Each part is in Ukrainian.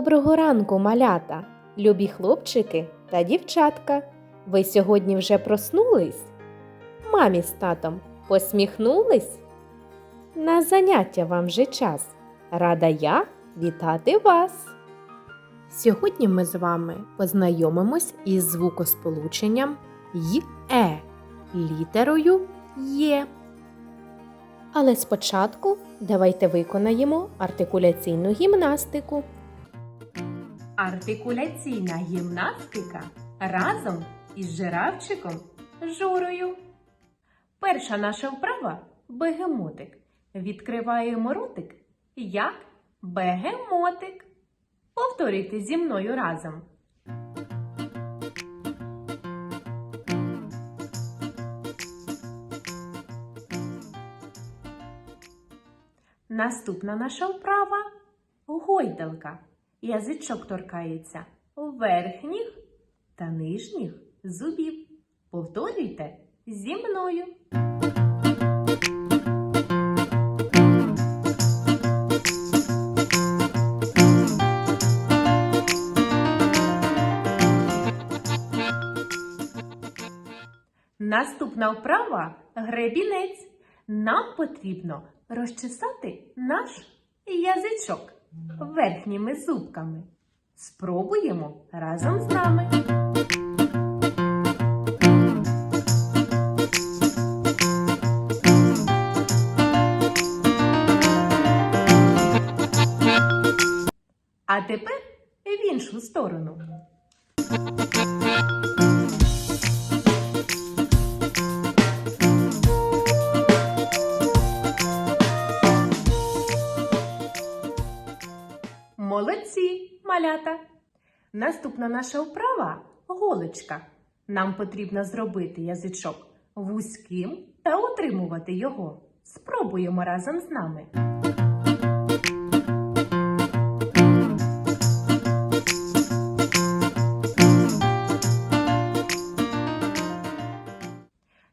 Доброго ранку, малята, любі хлопчики та дівчатка. Ви сьогодні вже проснулись? Мамі з татом посміхнулись? На заняття вам вже час. Рада я вітати вас. Сьогодні ми з вами познайомимось із звукосполученням й е літерою Є. Але спочатку давайте виконаємо артикуляційну гімнастику. Артикуляційна гімнастика разом із жирафчиком Жорою. Перша наша вправа бегемотик. Відкриваємо ротик як бегемотик. Повторюйте зі мною разом. Наступна наша вправа гойдалка. Язичок торкається верхніх та нижніх зубів. Повторюйте зі мною. Наступна вправа гребінець. Нам потрібно розчесати наш язичок верхніми зубками. Спробуємо разом з нами. А тепер в іншу сторону. Малята! Наступна наша вправа голочка. Нам потрібно зробити язичок вузьким та утримувати його. Спробуємо разом з нами.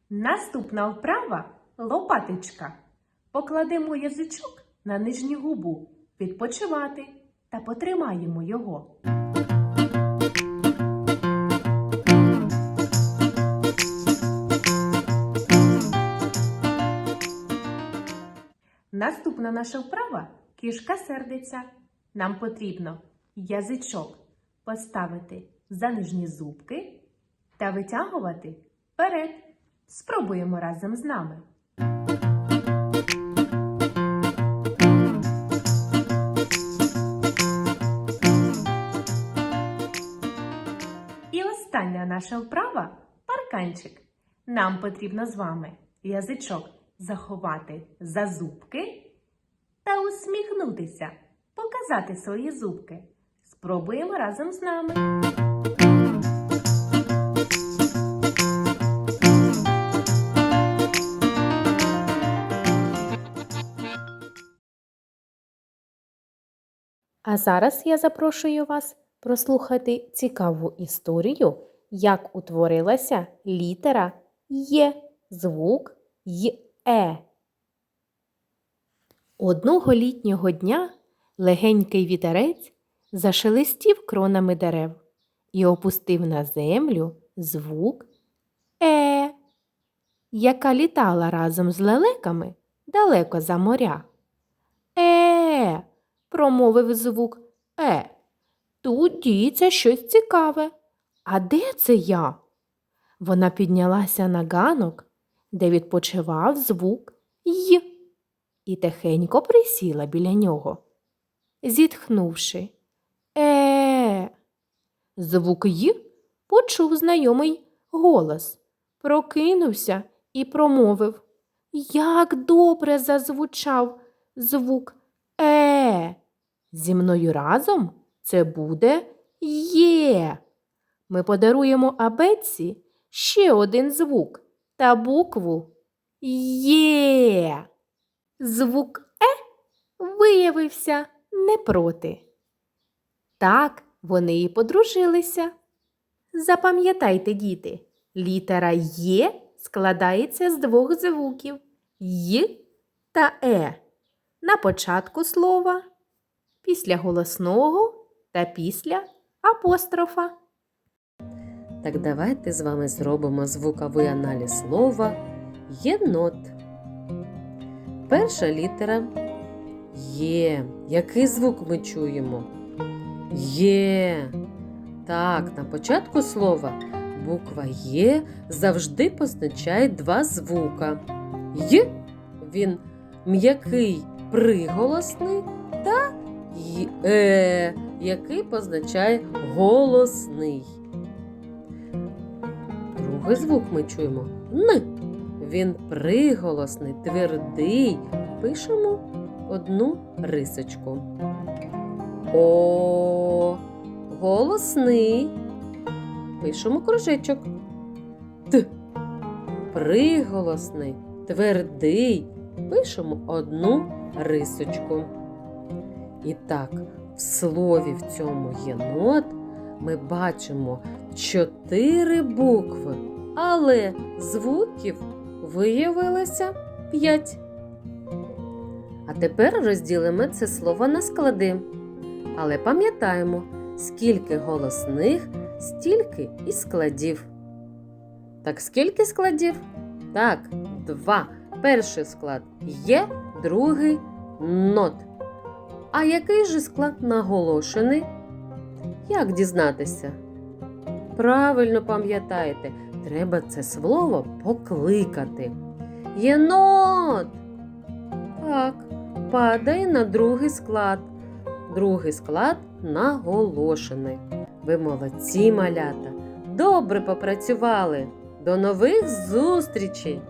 Наступна вправа лопаточка. Покладемо язичок на нижню губу, відпочивати та потримаємо його. Наступна наша вправа кішка сердиться. Нам потрібно язичок поставити за нижні зубки та витягувати вперед. Спробуємо разом з нами. Наша вправа парканчик. Нам потрібно з вами язичок заховати за зубки та усміхнутися, показати свої зубки. Спробуємо разом з нами. А зараз я запрошую вас прослухати цікаву історію, як утворилася літера Є, звук Й-Е. Одного літнього дня легенький вітерець зашелестів кронами дерев і опустив на землю звук Е, яка літала разом з лелеками далеко за моря. Е, промовив звук Е. Тут діється щось цікаве. А де це я? Вона піднялася на ганок, де відпочивав звук Й, і тихенько присіла біля нього. Зітхнувши, Е. Звук Й почув знайомий голос, прокинувся і промовив Як добре зазвучав звук Е. Зі мною разом це буде Є. Ми подаруємо абетці ще один звук та букву Є. Звук Е виявився не проти. Так вони і подружилися. Запам'ятайте, діти, літера Є складається з двох звуків Й та Е. На початку слова, після голосного та після апострофа. Так давайте з вами зробимо звуковий аналіз слова єнот. Перша літера Є. Який звук ми чуємо? Є. Так, на початку слова буква Є завжди позначає два звука. Й він м'який приголосний та е, який позначає голосний. Другий звук ми чуємо Н. Він приголосний, твердий. Пишемо одну рисочку. О, голосний. Пишемо кружечок. Т. Приголосний, твердий. Пишемо одну рисочку. І так, в слові в цьому єнот ми бачимо чотири букви, але звуків виявилося п'ять. А тепер розділимо це слово на склади. Але пам'ятаємо, скільки голосних, стільки і складів. Так скільки складів? Так, два. Перший склад є, другий нот. А який же склад наголошений? Як дізнатися? Правильно пам'ятаєте, треба це слово покликати. Єнот! Так, падає на другий склад. Другий склад наголошений. Ви молодці, малята. Добре попрацювали. До нових зустрічей!